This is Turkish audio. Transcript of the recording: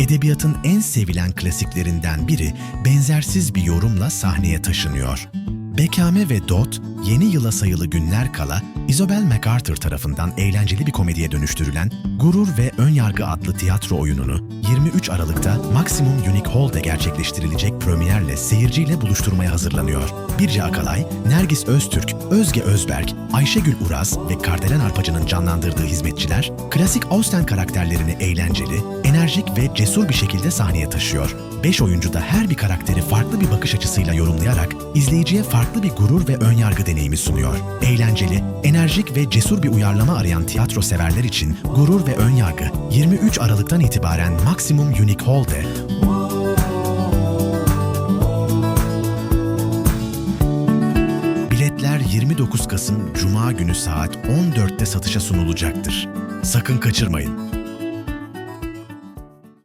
edebiyatın en sevilen klasiklerinden biri benzersiz bir yorumla sahneye taşınıyor. Bekame ve Dot, yeni yıla sayılı günler kala Isabel MacArthur tarafından eğlenceli bir komediye dönüştürülen Gurur ve Önyargı adlı tiyatro oyununu 23 Aralık'ta Maximum Unique Hall'de gerçekleştirilecek premierle seyirciyle buluşturmaya hazırlanıyor. Birce Akalay, Nergis Öztürk, Özge Özberk, Ayşegül Uraz ve Kardelen Arpacı'nın canlandırdığı hizmetçiler, klasik Austen karakterlerini eğlenceli, enerjik ve cesur bir şekilde sahneye taşıyor. Beş oyuncu da her bir karakteri farklı bir bakış açısıyla yorumlayarak izleyiciye farklı bir gurur ve önyargı deneyimi sunuyor. Eğlenceli, enerjik ve cesur bir uyarlama arayan tiyatro severler için Gurur ve Önyargı 23 Aralık'tan itibaren Maximum Unique Hall'de Biletler 29 Kasım Cuma günü saat 14'te satışa sunulacaktır. Sakın kaçırmayın.